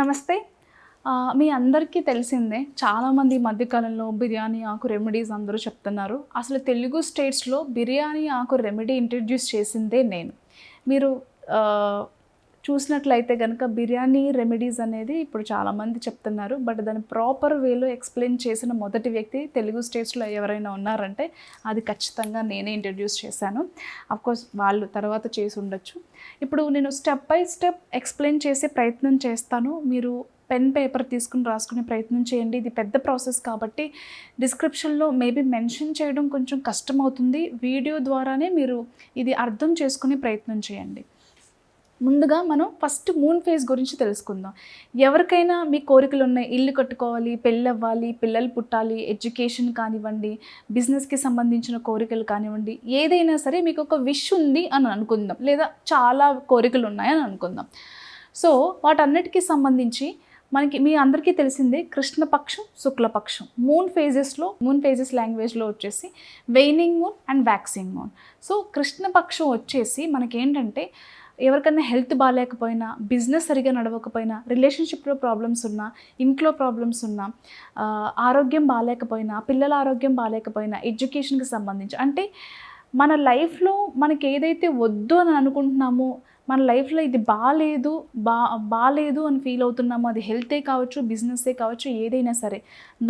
నమస్తే. మీ అందరికీ తెలిసిందే చాలామంది ఈ మధ్యకాలంలో బిర్యానీ ఆకు రెమెడీస్ అందరూ చెప్తున్నారు. అసలు తెలుగు స్టేట్స్లో బిర్యానీ ఆకు రెమెడీ ఇంట్రడ్యూస్ చేసిందే నేను. మీరు చూసినట్లయితే కనుక బిర్యానీ రెమెడీస్ అనేది ఇప్పుడు చాలామంది చెప్తున్నారు. బట్ దాని ప్రాపర్ వేలో ఎక్స్ప్లెయిన్ చేసిన మొదటి వ్యక్తి తెలుగు స్టేట్స్లో ఎవరైనా ఉన్నారంటే అది ఖచ్చితంగా నేనే ఇంట్రడ్యూస్ చేశాను. కోర్స్ వాళ్ళు తర్వాత చేసి ఉండొచ్చు. ఇప్పుడు నేను స్టెప్ బై స్టెప్ ఎక్స్ప్లెయిన్ చేసే ప్రయత్నం చేస్తాను. మీరు పెన్ పేపర్ తీసుకుని రాసుకునే ప్రయత్నం చేయండి. ఇది పెద్ద ప్రాసెస్ కాబట్టి డిస్క్రిప్షన్లో మేబీ మెన్షన్ చేయడం కొంచెం కష్టం అవుతుంది వీడియో ద్వారానే మీరు ఇది అర్థం చేసుకునే ప్రయత్నం చేయండి. ముందుగా మనం ఫస్ట్ మూన్ ఫేజ్ గురించి తెలుసుకుందాం. ఎవరికైనా మీ కోరికలు ఉన్నాయి ఇల్లు కట్టుకోవాలి పెళ్ళి అవ్వాలి పిల్లలు పుట్టాలి ఎడ్యుకేషన్ కానివ్వండి బిజినెస్కి సంబంధించిన కోరికలు కానివ్వండి ఏదైనా సరే మీకు ఒక విష్ ఉంది అని అనుకుందాం. లేదా చాలా కోరికలు ఉన్నాయని అనుకుందాం. సో వాటన్నిటికీ సంబంధించి మనకి మీ అందరికీ తెలిసిందే కృష్ణపక్షం శుక్లపక్షం మూన్ ఫేజెస్లో మూన్ ఫేజెస్ లాంగ్వేజ్లో వచ్చేసి waning moon and waxing moon so కృష్ణపక్షం వచ్చేసి మనకేంటంటే ఎవరికైనా హెల్త్ బాగాలేకపోయినా బిజినెస్ సరిగా నడవకపోయినా రిలేషన్షిప్లో ప్రాబ్లమ్స్ ఉన్నా ఇంట్లో ప్రాబ్లమ్స్ ఉన్నా ఆరోగ్యం బాగాలేకపోయినా పిల్లల ఆరోగ్యం బాగాలేకపోయినా ఎడ్యుకేషన్కి సంబంధించి అంటే మన లైఫ్లో మనకి ఏదైతే వద్దు అని అనుకుంటున్నామో మన లైఫ్లో ఇది బాగాలేదు బా బాగాలేదు అని ఫీల్ అవుతున్నాము. అది హెల్తే కావచ్చు బిజినెస్సే కావచ్చు ఏదైనా సరే.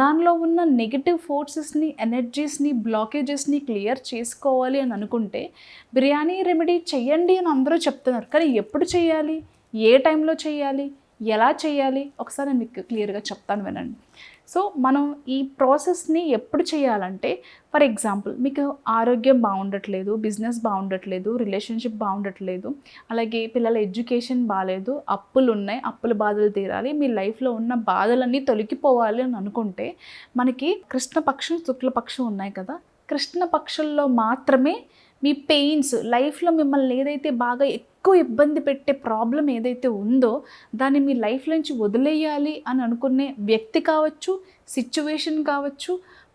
దానిలో ఉన్న నెగిటివ్ ఫోర్సెస్ని ఎనర్జీస్ని బ్లాకేజెస్ని క్లియర్ చేసుకోవాలి అని అనుకుంటే బిర్యానీ రెమెడీ చేయండి అని అందరూ చెప్తున్నారు. కానీ ఎప్పుడు చేయాలి ఏ టైంలో చేయాలి ఎలా చేయాలి? ఒకసారి నేను మీకు క్లియర్గా చెప్తాను వినండి. సో మనం ఈ ప్రాసెస్ని ఎప్పుడు చేయాలంటే ఫర్ ఎగ్జాంపుల్ మీకు ఆరోగ్యం బాగుండట్లేదు బిజినెస్ బాగుండట్లేదు రిలేషన్షిప్ బాగుండట్లేదు అలాగే పిల్లల ఎడ్యుకేషన్ బాగాలేదు అప్పులు ఉన్నాయి అప్పుల బాధలు తీరాలి మీ లైఫ్లో ఉన్న బాధలన్నీ తొలగిపోవాలి అని అనుకుంటే మనకి కృష్ణపక్షం శుక్లపక్షం ఉన్నాయి కదా కృష్ణపక్షంలో మాత్రమే మీ పెయిన్స్ లైఫ్లో మిమ్మల్ని ఏదైతే బాగా ఎక్కువ ఇబ్బంది పెట్టే ప్రాబ్లం ఏదైతే ఉందో దాన్ని మీ లైఫ్ నుంచి వదిలేయాలి అని అనుకునే వ్యక్తి కావచ్చు సిచ్యువేషన్ కావచ్చు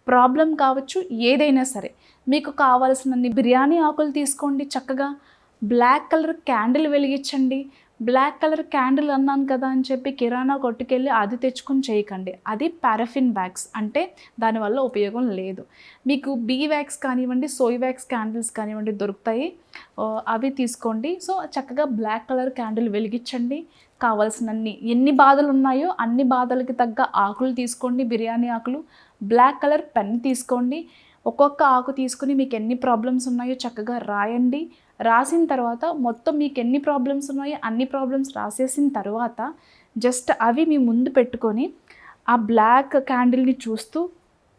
ప్రాబ్లం కావచ్చు ఏదైనా సరే. మీకు కావాల్సినన్ని బిర్యానీ ఆకులు తీసుకోండి చక్కగా. బ్లాక్ కలర్ క్యాండిల్ వెలిగించండి. బ్లాక్ కలర్ క్యాండిల్ అన్నాను కదా అని చెప్పి కిరాణా కొట్టుకెళ్ళి అది తెచ్చుకొని చేయకండి. అది పారఫిన్ వ్యాక్స్. అంటే దానివల్ల ఉపయోగం లేదు. మీకు బీ వ్యాక్స్ కానివ్వండి సోయ్ వ్యాక్స్ క్యాండిల్స్ కానివ్వండి దొరుకుతాయి. అవి తీసుకోండి. సో చక్కగా బ్లాక్ కలర్ క్యాండిల్ వెలిగించండి. కావాల్సినన్ని ఎన్ని బాధలు ఉన్నాయో అన్ని బాధలకి తగ్గ ఆకులు తీసుకోండి. బిర్యానీ ఆకులు. బ్లాక్ కలర్ పెన్ తీసుకోండి. ఒక్కొక్క ఆకు తీసుకుని మీకు ఎన్ని ప్రాబ్లమ్స్ ఉన్నాయో చక్కగా రాయండి. రాసిన తర్వాత మొత్తం మీకు ఎన్ని ప్రాబ్లమ్స్ ఉన్నాయో అన్ని ప్రాబ్లమ్స్ రాసేసిన తర్వాత జస్ట్ అవి మీ ముందు పెట్టుకొని ఆ బ్లాక్ క్యాండిల్ని చూస్తూ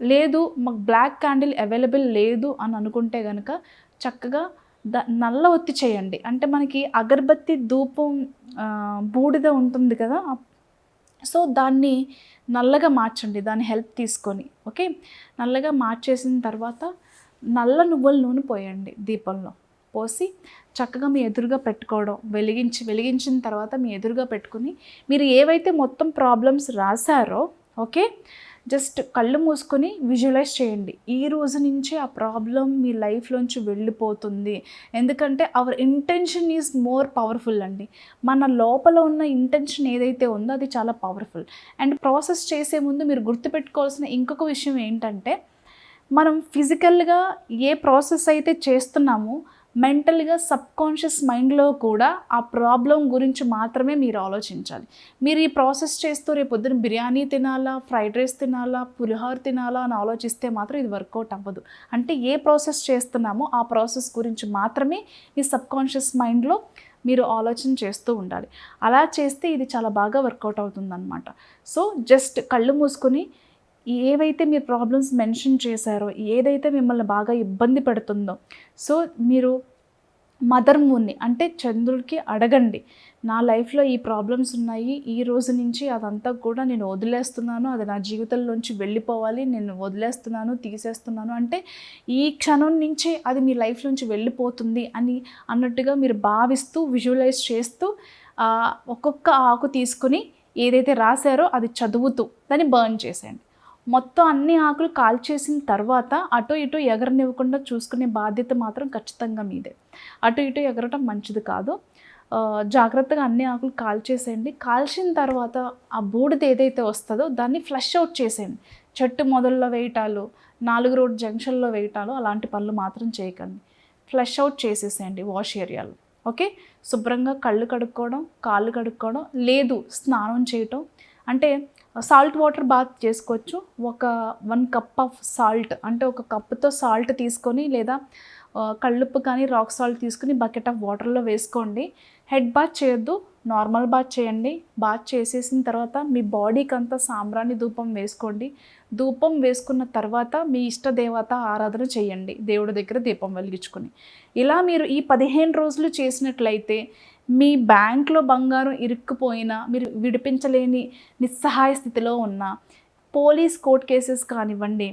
లేదు మాకు బ్లాక్ క్యాండిల్ అవైలబుల్ లేదు అని అనుకుంటే కనుక చక్కగా ద నల్ల ఒత్తి చేయండి. అంటే మనకి అగరబత్తి ధూపం బూడిద ఉంటుంది కదా సో దాన్ని నల్లగా మార్చండి దాని హెల్ప్ తీసుకొని ఓకే? నల్లగా మార్చేసిన తర్వాత నల్ల నువ్వుల నూనె పోయండి దీపంలో. పోసి చక్కగా మీ ఎదురుగా పెట్టుకోవడం వెలిగించి వెలిగించిన తర్వాత మీ ఎదురుగా పెట్టుకుని మీరు ఏవైతే మొత్తం ప్రాబ్లమ్స్ రాశారో ఓకే? జస్ట్ కళ్ళు మూసుకొని విజువలైజ్ చేయండి. ఈ రోజు నుంచి ఆ ప్రాబ్లం మీ లైఫ్లోంచి వెళ్ళిపోతుంది. ఎందుకంటే our intention is more powerful అండి. మన లోపల ఉన్న ఇంటెన్షన్ ఏదైతే ఉందో అది చాలా పవర్ఫుల్ అండ్ ప్రాసెస్ చేసే ముందు మీరు గుర్తుపెట్టుకోవాల్సిన ఇంకొక విషయం ఏంటంటే మనం ఫిజికల్గా ఏ ప్రాసెస్ అయితే చేస్తున్నామో మెంటల్గా సబ్కాన్షియస్ మైండ్లో కూడా ఆ ప్రాబ్లం గురించి మాత్రమే మీరు ఆలోచించాలి. మీరు ఈ ప్రాసెస్ చేస్తూ రేపు పొద్దున బిర్యానీ తినాలా ఫ్రైడ్ రైస్ తినాలా పులిహోర తినాలా అని ఆలోచిస్తే మాత్రం ఇది వర్కౌట్ అవ్వదు. అంటే ఏ ప్రాసెస్ చేస్తున్నామో ఆ ప్రాసెస్ గురించి మాత్రమే మీ సబ్కాన్షియస్ మైండ్లో మీరు ఆలోచన చేస్తూ ఉండాలి. అలా చేస్తే ఇది చాలా బాగా వర్కౌట్ అవుతుందన్నమాట. సో జస్ట్ కళ్ళు మూసుకొని ఏవైతే మీరు ప్రాబ్లమ్స్ మెన్షన్ చేశారో ఏదైతే మిమ్మల్ని బాగా ఇబ్బంది పెడుతుందో సో మీరు మదర్ మూన్ని అంటే చంద్రుడికి అడగండి. నా లైఫ్లో ఈ ప్రాబ్లమ్స్ ఉన్నాయి ఈ రోజు నుంచి అదంతా కూడా నేను వదిలేస్తున్నాను అది నా జీవితంలోంచి వెళ్ళిపోవాలి నేను వదిలేస్తున్నాను తీసేస్తున్నాను. అంటే ఈ క్షణం నుంచే అది మీ లైఫ్ నుంచి వెళ్ళిపోతుంది అని అన్నట్టుగా మీరు భావిస్తూ విజువలైజ్ చేస్తూ ఒక్కొక్క ఆకు తీసుకుని ఏదైతే రాశారో అది చదువుతూ దాన్ని బర్న్ చేసేయండి. మొత్తం అన్ని ఆకులు కాల్చేసిన తర్వాత అటు ఇటు ఎగరనివ్వకుండా చూసుకునే బాధ్యత మాత్రం ఖచ్చితంగా మీదే. అటు ఇటు ఎగరటం మంచిది కాదు. జాగ్రత్తగా అన్ని ఆకులు కాల్చేసేయండి. కాల్చిన తర్వాత ఆ బూడిద ఏదైతే వస్తుందో దాన్ని ఫ్లష్ అవుట్ చేసేయండి. చెట్టు మొదల్లో వేయటాలు నాలుగు రోడ్ జంక్షన్లో వేయటాలు అలాంటి పనులు మాత్రం చేయకండి. ఫ్లష్ అవుట్ చేసేసేయండి వాష్ ఏరియాలో. ఓకే? శుభ్రంగా కళ్ళు కడుక్కోవడం కాళ్ళు కడుక్కోవడం లేదు స్నానం చేయటం అంటే సాల్ట్ వాటర్ బాత్ చేసుకోవచ్చు. ఒక వన్ కప్ ఆఫ్ సాల్ట్ అంటే ఒక కప్పుతో సాల్ట్ తీసుకొని లేదా కళ్ళుప్పు కానీ రాక్ సాల్ట్ తీసుకుని బకెట్ ఆఫ్ వాటర్లో వేసుకోండి. హెడ్ బాత్ చేయొద్దు. నార్మల్ బాత్ చేయండి. బాత్ చేసేసిన తర్వాత మీ బాడీకి అంతా సాంబ్రాణి ధూపం వేసుకోండి. ధూపం వేసుకున్న తర్వాత మీ ఇష్ట దేవత ఆరాధన చేయండి. దేవుడి దగ్గర దీపం వెలిగించుకొని. ఇలా మీరు ఈ పదిహేను రోజులు చేసినట్లయితే మీ బ్యాంక్లో బంగారం ఇరుక్కుపోయినా మీరు విడిపించలేని నిస్సహాయ స్థితిలో ఉన్న పోలీస్ కోర్ట్ కేసెస్ కానివ్వండి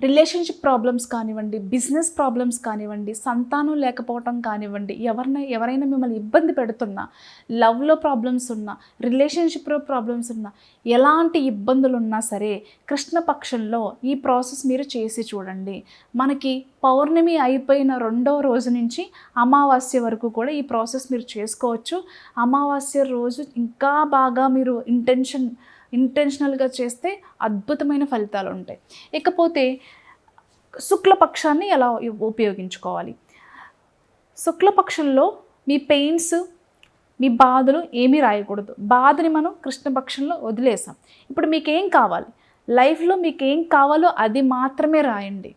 రిలేషన్షిప్ ప్రాబ్లమ్స్ కానివ్వండి బిజినెస్ ప్రాబ్లమ్స్ కానివ్వండి సంతానం లేకపోవటం కానివ్వండి ఎవరిన ఎవరైనా మిమ్మల్ని ఇబ్బంది పెడుతున్నా లవ్లో ప్రాబ్లమ్స్ ఉన్నా రిలేషన్షిప్లో ప్రాబ్లమ్స్ ఉన్నా ఎలాంటి ఇబ్బందులు ఉన్నా సరే కృష్ణపక్షంలో ఈ ప్రాసెస్ మీరు చేసి చూడండి. మనకి పౌర్ణమి అయిపోయిన రెండో రోజు నుంచి అమావాస్య వరకు కూడా ఈ ప్రాసెస్ మీరు చేసుకోవచ్చు. అమావాస్య రోజు ఇంకా బాగా మీరు ఇంటెన్షన్ ఇంటెన్షనల్గా చేస్తే అద్భుతమైన ఫలితాలు ఉంటాయి ఇకపోతే శుక్లపక్షాన్ని ఎలా ఉపయోగించుకోవాలి? శుక్లపక్షంలో మీ పెయిన్స్ మీ బాధలు ఏమీ రాయకూడదు. బాధని మనం కృష్ణపక్షంలో వదిలేసాం. ఇప్పుడు మీకేం కావాలి? లైఫ్లో మీకు ఏం కావాలో అది మాత్రమే రాయండి.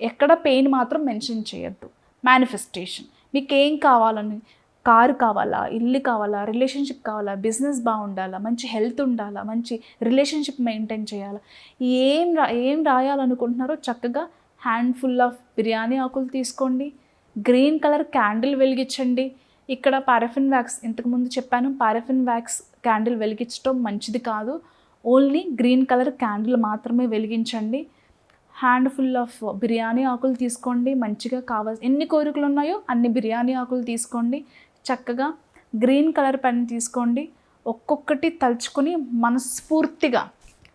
ఎక్కడ పెయిన్ మాత్రం మెన్షన్ చేయొద్దు. మేనిఫెస్టేషన్. మీకేం కావాలని కారు కావాలా ఇల్లు కావాలా రిలేషన్షిప్ కావాలా బిజినెస్ బాగుండాలా మంచి హెల్త్ ఉండాలా మంచి రిలేషన్షిప్ మెయింటైన్ చేయాలా. ఏం రా ఏం రాయాలనుకుంటున్నారో చక్కగా హ్యాండ్ఫుల్ ఆఫ్ బిర్యానీ ఆకులు తీసుకోండి. గ్రీన్ కలర్ క్యాండిల్ వెలిగించండి. ఇక్కడ పారఫిన్ వ్యాక్స్ ఇంతకుముందు చెప్పాను పారఫిన్ వ్యాక్స్ క్యాండిల్ వెలిగించడం మంచిది కాదు. ఓన్లీ గ్రీన్ కలర్ క్యాండిల్ మాత్రమే వెలిగించండి. హ్యాండ్ ఫుల్ ఆఫ్ బిర్యానీ ఆకులు తీసుకోండి మంచిగా కావాల్సి ఎన్ని కోరికలు ఉన్నాయో అన్ని బిర్యానీ ఆకులు తీసుకోండి. చక్కగా గ్రీన్ కలర్ పెన్ తీసుకోండి. ఒక్కొక్కటి తలుచుకొని మనస్ఫూర్తిగా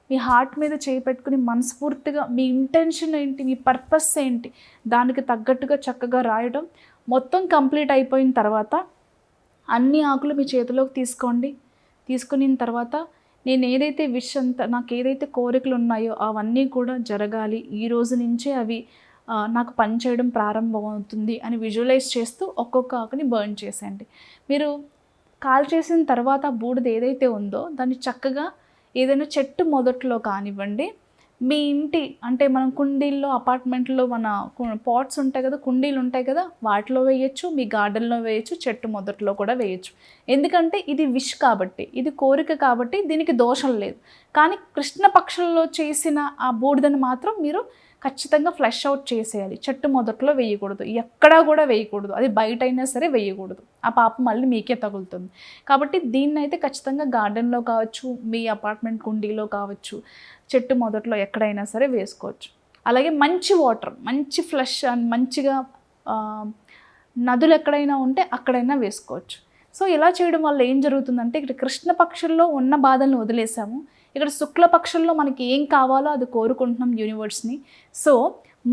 మీ హార్ట్ మీద చేయి పెట్టుకుని మనస్ఫూర్తిగా మీ ఇంటెన్షన్ ఏంటి మీ పర్పస్ ఏంటి దానికి తగ్గట్టుగా చక్కగా రాయడం. మొత్తం కంప్లీట్ అయిపోయిన తర్వాత అన్ని ఆకులు మీ చేతిలోకి తీసుకోండి. తీసుకున్న తర్వాత నేను ఏదైతే విష్ అంతా నాకు ఏదైతే కోరికలు ఉన్నాయో అవన్నీ కూడా జరగాలి. ఈ రోజు నుంచే అవి నాకు పని చేయడం ప్రారంభమవుతుంది అని విజువలైజ్ చేస్తూ ఒక్కొక్క ఆకుని బర్న్ చేసేయండి. మీరు కాల్ చేసిన తర్వాత బూడిద ఏదైతే ఉందో దాన్ని చక్కగా ఏదైనా చెట్టు మొదట్లో కానివ్వండి మీ ఇంటి అంటే మనం కుండీల్లో అపార్ట్మెంట్లో మన పాట్స్ ఉంటాయి కదా కుండీలు ఉంటాయి కదా వాటిలో వేయచ్చు మీ గార్డెన్లో వేయచ్చు చెట్టు మొదట్లో కూడా వేయచ్చు. ఎందుకంటే ఇది విష్ కాబట్టి ఇది కోరిక కాబట్టి దీనికి దోషం లేదు. కానీ కృష్ణపక్షంలో చేసిన ఆ బూడిదని మాత్రం మీరు ఖచ్చితంగా ఫ్లష్ అవుట్ చేసేయాలి. చెట్టు మొదట్లో వేయకూడదు. ఎక్కడా కూడా వేయకూడదు. అది బయట అయినా సరే వేయకూడదు. ఆ పాప మళ్ళీ మీకే తగులుతుంది. కాబట్టి దీన్ని అయితే ఖచ్చితంగా గార్డెన్లో కావచ్చు మీ అపార్ట్మెంట్ కుండీలో కావచ్చు చెట్టు మొదట్లో ఎక్కడైనా సరే వేసుకోవచ్చు. అలాగే మంచి వాటర్ మంచి ఫ్లష్ అండ్ మంచిగా నదులు ఎక్కడైనా ఉంటే అక్కడైనా వేసుకోవచ్చు. సో ఇలా చేయడం వల్ల ఏం జరుగుతుందంటే ఇక్కడ కృష్ణ పక్షుల్లో ఉన్న బాధల్ని వదిలేసాము. ఇక్కడ శుక్లపక్షంలో మనకి ఏం కావాలో అది కోరుకుంటున్నాం యూనివర్స్ని సో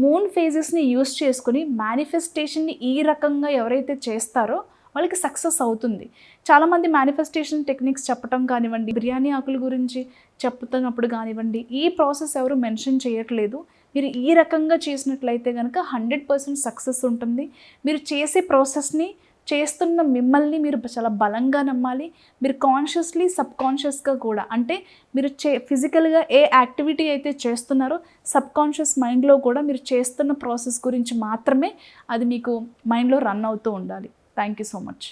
మూన్ ఫేజెస్ని యూస్ చేసుకుని మేనిఫెస్టేషన్ని ఈ రకంగా ఎవరైతే చేస్తారో వాళ్ళకి సక్సెస్ అవుతుంది. చాలామంది మేనిఫెస్టేషన్ టెక్నిక్స్ చెప్పటం కానివ్వండి బిర్యానీ ఆకుల గురించి చెప్తున్నప్పుడు కానివ్వండి ఈ ప్రాసెస్ ఎవరు మెన్షన్ చేయట్లేదు. మీరు ఈ రకంగా చేసినట్లయితే కనుక హండ్రెడ్ పర్సెంట్ సక్సెస్ ఉంటుంది. మీరు చేసే ప్రాసెస్ని చేస్తున్న మిమ్మల్ని మీరు చాలా బలంగా నమ్మాలి. మీరు కాన్షియస్లీ సబ్కాన్షియస్గా కూడా. అంటే మీరు చే ఫిజికల్గా ఏ యాక్టివిటీ అయితే చేస్తున్నారో సబ్ కాన్షియస్ మైండ్లో కూడా మీరు చేస్తున్న ప్రాసెస్ గురించి మాత్రమే అది మీకు మైండ్లో రన్ అవుతూ ఉండాలి. Thank you so much